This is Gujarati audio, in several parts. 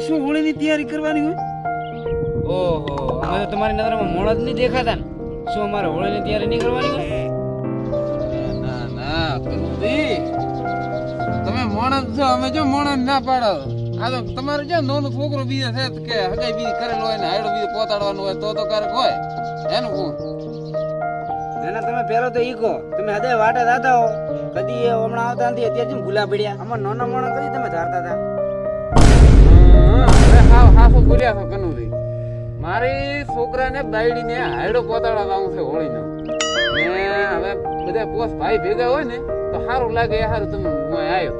શું હોળી આવે તૈયારી કરવાની હોય? ઓહો અમે તો તમારી નજરમાં મોણ જ નહીં દેખાતા શું અમારે હોળીની તૈયારી નહીં કરવાની તમે મોણ જ છો અમે જો મોણ ના પાડો. આ તો તમારે જે નાનો છોકરો બીજો છે કે હગાઈ બીજી કરેલો હોય ને હાડો બીજો પોતાડવાનો હોય તો તો ક્યારેક હોય. એનું કોણ એના તમે પેલો તો ઈકો તમે હદે વાટે દાતા હો. કદી એ હમણાં આવતા નથી અત્યારે જેમ ભૂલા પડ્યા. અમાર નાના મોણો કદી તમે ધારતા હતા? હા, હવે હાફો બોલ્યા છો કનુથી મારી છોકરાને બાયડીને હાયડો પોતાડવા લાવું છે હોળીનો. ને હવે બધા પોસ ભાઈ ભેગા હોય ને તો સારું લાગે સારું તમે હું આવ્યો.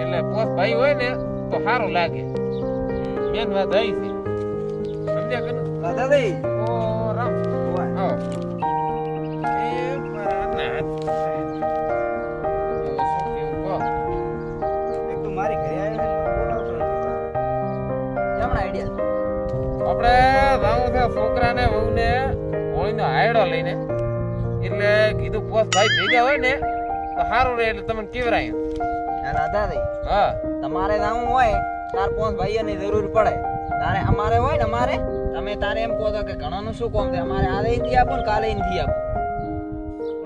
એટલે પોસ ભાઈ હોય ને તો સારું લાગે. મેન વાત આવી છે. સમજ્યા કે દાદા દઈ ઓ રામ. એ મારા ઘરે આપણે જાવું છે છોકરાને વહુને હોળીનો હાયડો લઈને. એટલે કીધું પોસ ભાઈ ભેગા હોય ને તો સારું રહે એટલે તમને કેવરાય. દાદા દઈ હા. તમારે જવું હોય તાર પાંચ ભાઈઓની જરૂર પડે. તારે અમારે હોય ને અમારે તમે તારે એમ કહો કે ઘણાનું શું કોમ છે? અમારે આલે નથી આપો ને કાલે નથી આપો.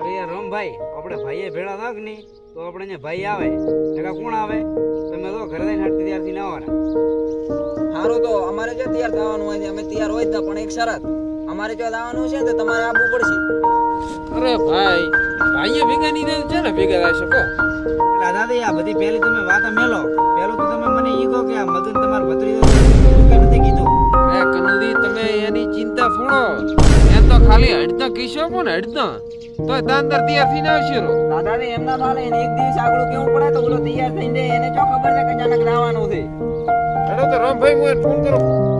અરે યાર રામભાઈ આપણે ભાઈએ ભેળા થાક નહીં તો આપણે અહીંયા ભાઈ આવે એટલે કોણ આવે? તમે તો ઘરે લઈને હાટથી ત્યારથી ના આવવાના. સારું તો અમારે જો તૈયાર થવાનું હોય છે અમે તૈયાર હોય જ પણ એક શરત અમારે જો લાવવાનું છે તો તમારે આવવું પડશે. અરે ભાઈ ભાઈએ ભેગા નહીં છે ને ભેગા થઈ શકો? દાદા આ બધી પહેલી તમે વાત મેલો. પહેલું તો તમે મને ઈ કહો કે આ મગન તમાર ભત્રીજો કઈ નથી કીધું? એ કનુદી તમે એની ચિંતા છોડો એમ તો ખાલી હડતો કીશો પણ હડતો તો દાંદર તૈયાર થઈને આવશે રો. દાદાજી એમના એને એક દિવસ આગળ કેવું પડે તો ઓલો તૈયાર થઈને એને ચો ખબર છે કે જાનક રાવાનું છે. હેડો તો રામભાઈ હું ફોન કરું.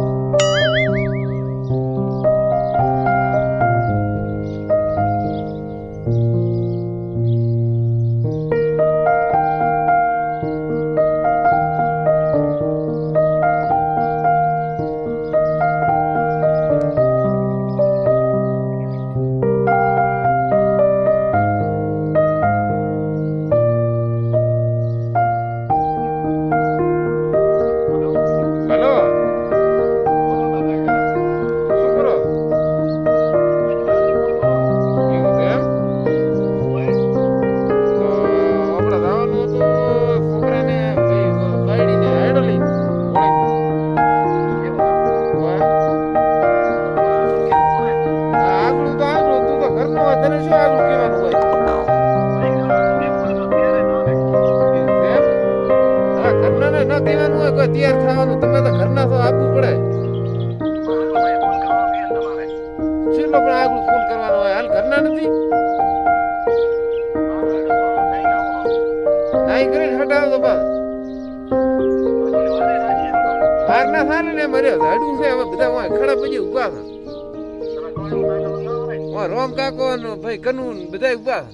કરીને હટાવો તો બસ. હાર ના સારે ને મર્યો હડું છે હવે બધા હોય ખડા પછી ઊભા છે. રોમ કાકો ને ભાઈ કનુ બધા ઊભા છે.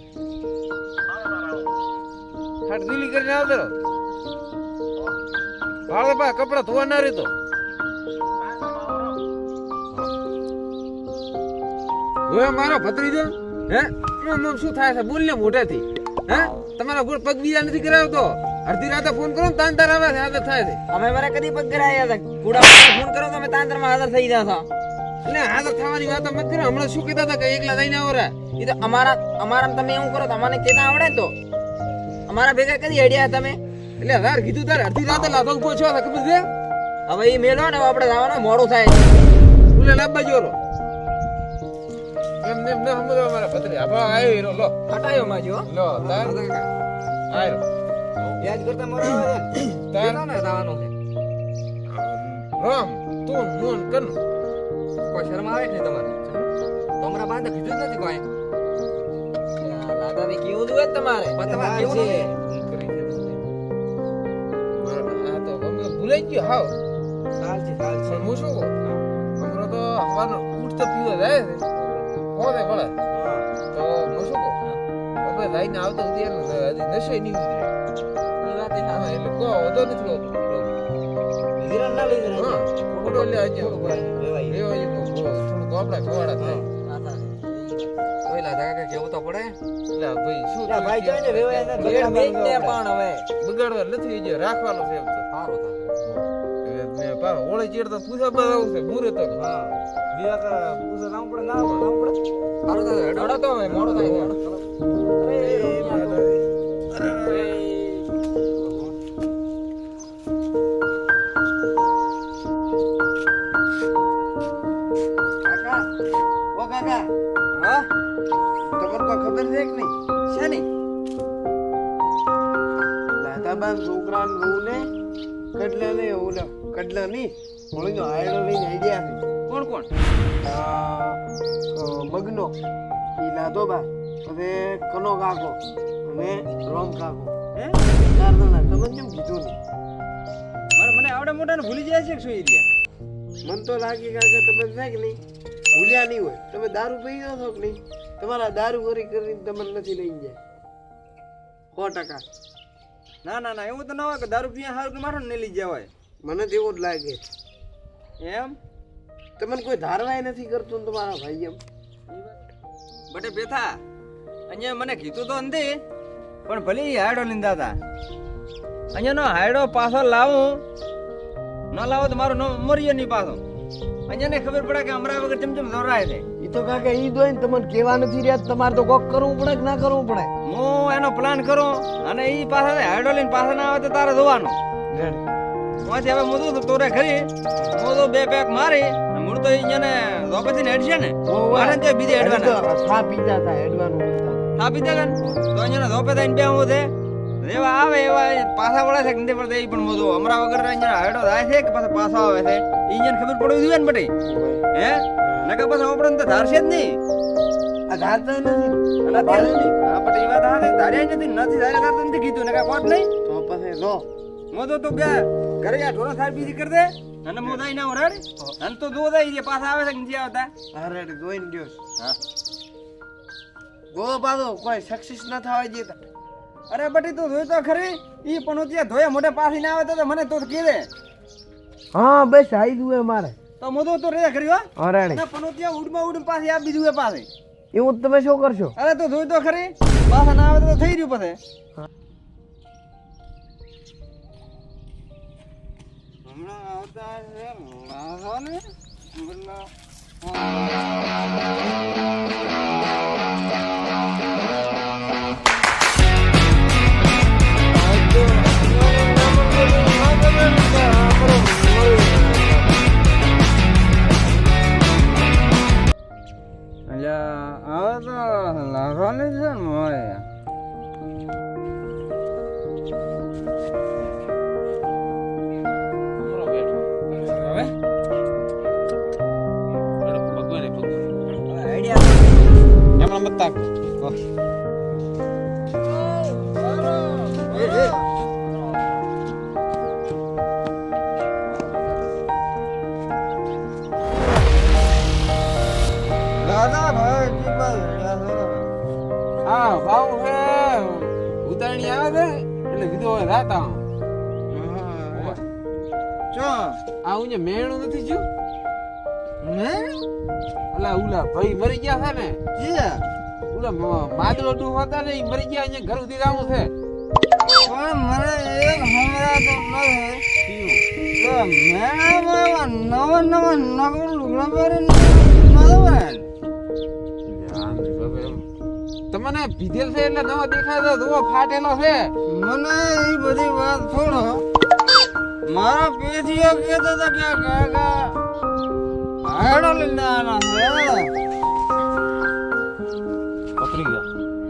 હાટ દિલ્હી કરીને આવતો ભાડે પા કપડા ધોવા ના રહેતો મારો ભત્રીજો. હે? શું થાય છે? બોલ ને મોઢેથી. હે? તમારા ગોળ પગ બીજા નથી કરાવતો અડધી રાતે ફોન કરો ને તાંતર તાર આવે છે હાજર થાય છે. અમે મારે કદી પગ કરાયા હતા. કુડા ફોન કરો તો અમે તાંતરમાં હાજર થઈ જતા. એટલે હાજર થવાની વાત મત કરો. હમણાં શું કહેતા હતા કે એકલા થઈને આવો રે? એ તો અમારા અમારા તમે એવું કરો તો અમને કેતા આવડે તો. અમારા ભેગા કદી અડ્યા તમે. એટલે યાર કીધું તારે અડધી રાતે લાભ ઊભો છો ખબર છે? હવે એ મેલો ને આપણે જવાનો મોડું થાય બોલે લાભ જોરો. એમ એમ ન સમજો મારા ભત્રી આભા આવ્યો હીરો. લો. હટાયો માં જો લો તાર. આવ્યો યાદ કરતા મોડું તાર. ને જવાનું છે. રામ તું મોન કન કોઈ શરમ આવે તમારે? તમારા બાંધે કીધું નથી કોઈ. દાદાને કેવું જોઈએ તમારે. પણ તમારે કેવું છે. હું કરી દે મારા આ તો ગમે ભૂલાઈ ગયો. હાવ. ચાલશે ચાલશે હું શું કહું? હમણાં તો હવાનો ઉઠતો પીવો જાય કોને મળે તો હું શું કહું? આપણે લઈને આવતો સુધી એમ હજી નશે નહીં ઉતરે. એ વાત હા એટલે કહો વધો નથી હોતો. વિરણ ના લઈ જરા હા ખોટો લે આજે. લેવાય. લેવાય થોડુંક આપણે ખવાડા થાય. કોઈ એટલે ભાઈ શું ભાઈ જોઈને વેવાય ને પડે. બગાડવા નથી રાખવાનું છે એમ તો. પા ઓળે ચીડ તો પૂછા આવું છે મૂરે તો હા વિયા કરવા પૂછા નામ પડે ના નામ પડે. અરે તો હવે મોડો થાય છે. હેડો. કાકા ઓ કાકા હા? તમને કોઈ ખબર છે કે નહીં? શેની લાતાબાન છોકરા ને બહુ ને ને ઓલા કડલા નહીં. ઓળીનો આયડો લઈને આઈડિયા કોણ કોણ? મગનો. ઈ લાધોબા હવે કનો કાકો અને રોમ કાકો હે? કેમ કીધું નહીં? મને આવડે મોટા ભૂલી જાય છે કે શું ઈ રહ્યા? મન તો લાગે કાકા તમે છે કે નહીં? ભૂલ્યા નહીં હોય. તમે દારૂ પી ગયો છો કે નહીં? તમારા દારૂ કરી કરીને તમને નથી લઈ જાય સો ટકા. ના ના ના એવું તો ના હોય કે દારૂ પીયા સારું કે મારો ને લઈ જવાય મને તો એવું જ લાગે એમ? તમને કોઈ ધારવાય નથી કરતું તમારા ભાઈ એમ? બટે બેથા અહીંયા મને કીધું તો નથી પણ ભલે ઈ હાયડો લીંદા હતા. અહીંયાનો હાયડો પાછો લાવું ન લાવો તો મારો મરીએ નહીં પાછો. અહીંયાને ખબર પડે કે હમણાં વગર ચમચમ દોરાય છે. એ તો કાકા ઈ દોય ને તમને કેવા નથી રહ્યા તમારે તો કોક કરવું પડે કે ના કરવું પડે? હું એનો પ્લાન કરું અને ઈ પાછા હાયડો લઈને પાછા ના આવે તો તારે જોવાનું. ત્યાંથી હવે તો તોરે ખરી મોદું બે પેક મારી મૂળ તો અહીંયા રોપેથી ને હેડશે ને. મારે તો બીજે હેડવાના. થા પીતા હતા હેડવાનું થા પીતા દે તો અહીંયા રોપે થઈને બે હું છે. રેવા આવે એવા પાછા વળે છે કે નથી પડતા એ પણ મોટું હમણાં વગર અહીંયા હેડો થાય છે કે પાછા પાછા આવે છે? ઈ ખબર પડવી જોઈએ ને બટી હે? નકા પાછા આપણે તો ધારશે જ નહીં. આ ધારતા નથી. અને અત્યારે હા પણ એ વાત હા ધાર્યા નથી. નથી ધાર્યા તાર તો નથી કીધું. નકા કોટ નહીં? તો પછી લો મોદો તો બે ઘરે યા ઢોરો સાહેબ બીજી કરી દે. અને મોદાઈ ના ઓરડ અને તો દો દઈ પાછા આવે છે કે નથી આવતા? અરે જોઈને દ્યો હા. ગો બાબો કોઈ સક્સેસ ન થવા દેતા અરે બટી તું જોઈ તો ખરી? ઈ પણ ત્યાં ધોયા મોઢે પાછી ના આવે તો મને તો કે દે હા બસ આઈ દુએ મારે. તો મોદો તો રે કર્યો અરે ના પણ ત્યાં ઉડમાં ઉડ પાછી આ બીજું એ પાસે એવું તમે શું કરશો? અરે તો જોઈ તો ખરી. પાછા ના આવે તો થઈ રહ્યું પછી. હમણાં ભગવાન આઈડિયા એમણે મત તાક દાદા ભાઈ કી બાત હા ભાવ હે ઉતારણી આવે છે એટલે કીધું હવે રાતા હું ચો આ ઉને મેણું નથી જ્યું ને અલા ઉલા ભાઈ મરી ગયા છે ને? જી ઉલા માદરો ડૂ હતા ને ઈ મરી ગયા અહીંયા ઘર સુધી જવાનું છે. પણ મને એક હમણાં તો મળે. મેળામાં નવા નવા નગર લુગડા પહેરીને તમને પીધેલ છે એટલે નવો દેખાય જોવો ફાટેલો છે. મને એ બધી વાત છોડો. મારા પેથીઓ કહેતો હતો કે કાકા પકડી ગયા.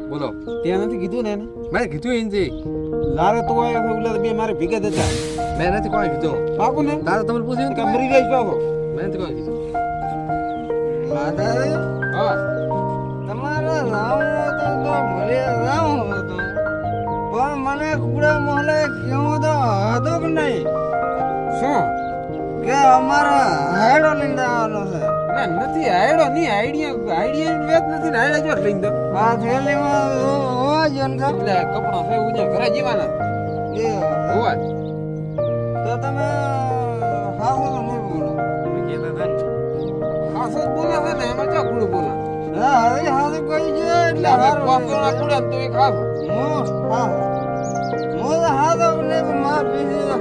બોલો. ત્યાં નથી કીધું ને એને? મેં કીધું એનથી લારે તો છે ઉલા બે મારે ભેગા હતા. મેં નથી કોઈ કીધું. બાપુ ને? તારે તમે પૂછ્યું કે મરી જઈશ બાપુ. મેં નથી કોઈ કીધું. દાદા અમારે હાયડો લઈને આવવાનો છે. ના નથી આયડો નહીં આઈડિયા આઈડિયા વેત નથી ને આયડા જો લઈને દો. આ થેલીમાં હોવા જો ને એટલે કપડો છે ઉજે ઘરે જીવાના. એ હોવા તો તમે હાહુ નહીં બોલો. તમે કહેતા હતા હા સર બોલે છે ને એમાં ચા ગુડ બોલા? હા હવે હાથ કોઈ જો એટલે એટલે હારું. પોસ તો કુડે તું એ હા હું. હા હું હાથ ને માર પીસી તો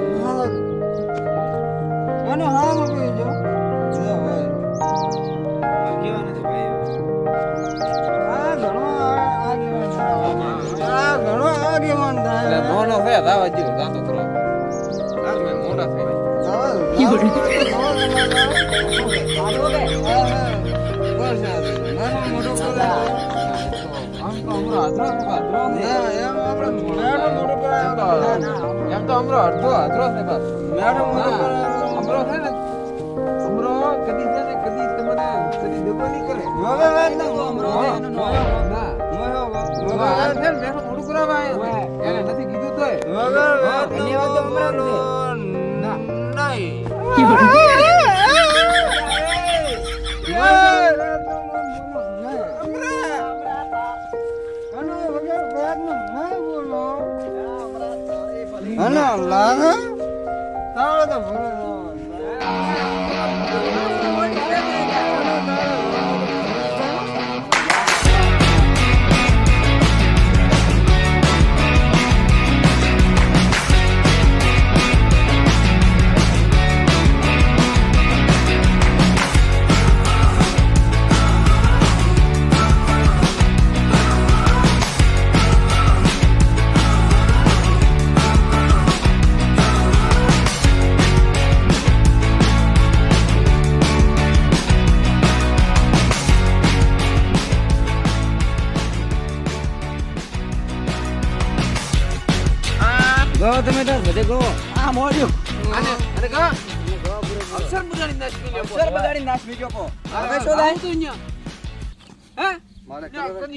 હાથ હા માં કોઈ જો જો હોય કેવા નથી ભાઈ આ ઘણો આ- આગેવાન. આ ઘણો આગેવાન થાય છે દાવા કરો મેં થઈ. એમ તો અડધો કદી દગો નહીં કરે ના હવે આ છે ને આવ્યો છે. એને નથી કીધું તોય અને લાગે તારે તો ભલે તમે તો બધે ગો આ મોડ્યું. અને અને કા અક્ષર બગાડી નાખી લ્યો અક્ષર બગાડી નાખ બીજો કો હવે શું થાય? તું ન્યા હે?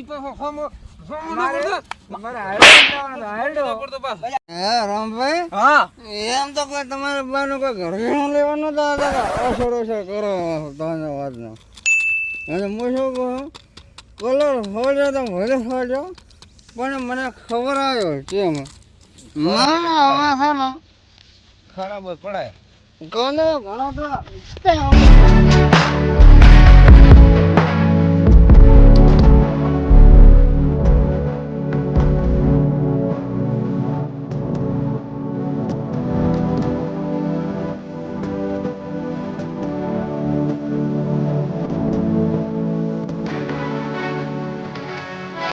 પર હોમો કહું? કલર હોજો તો ભલે હોજો પણ મને ખબર આવ્યો કેમ? ખરાબ પડે ઘણો ઘણો તો.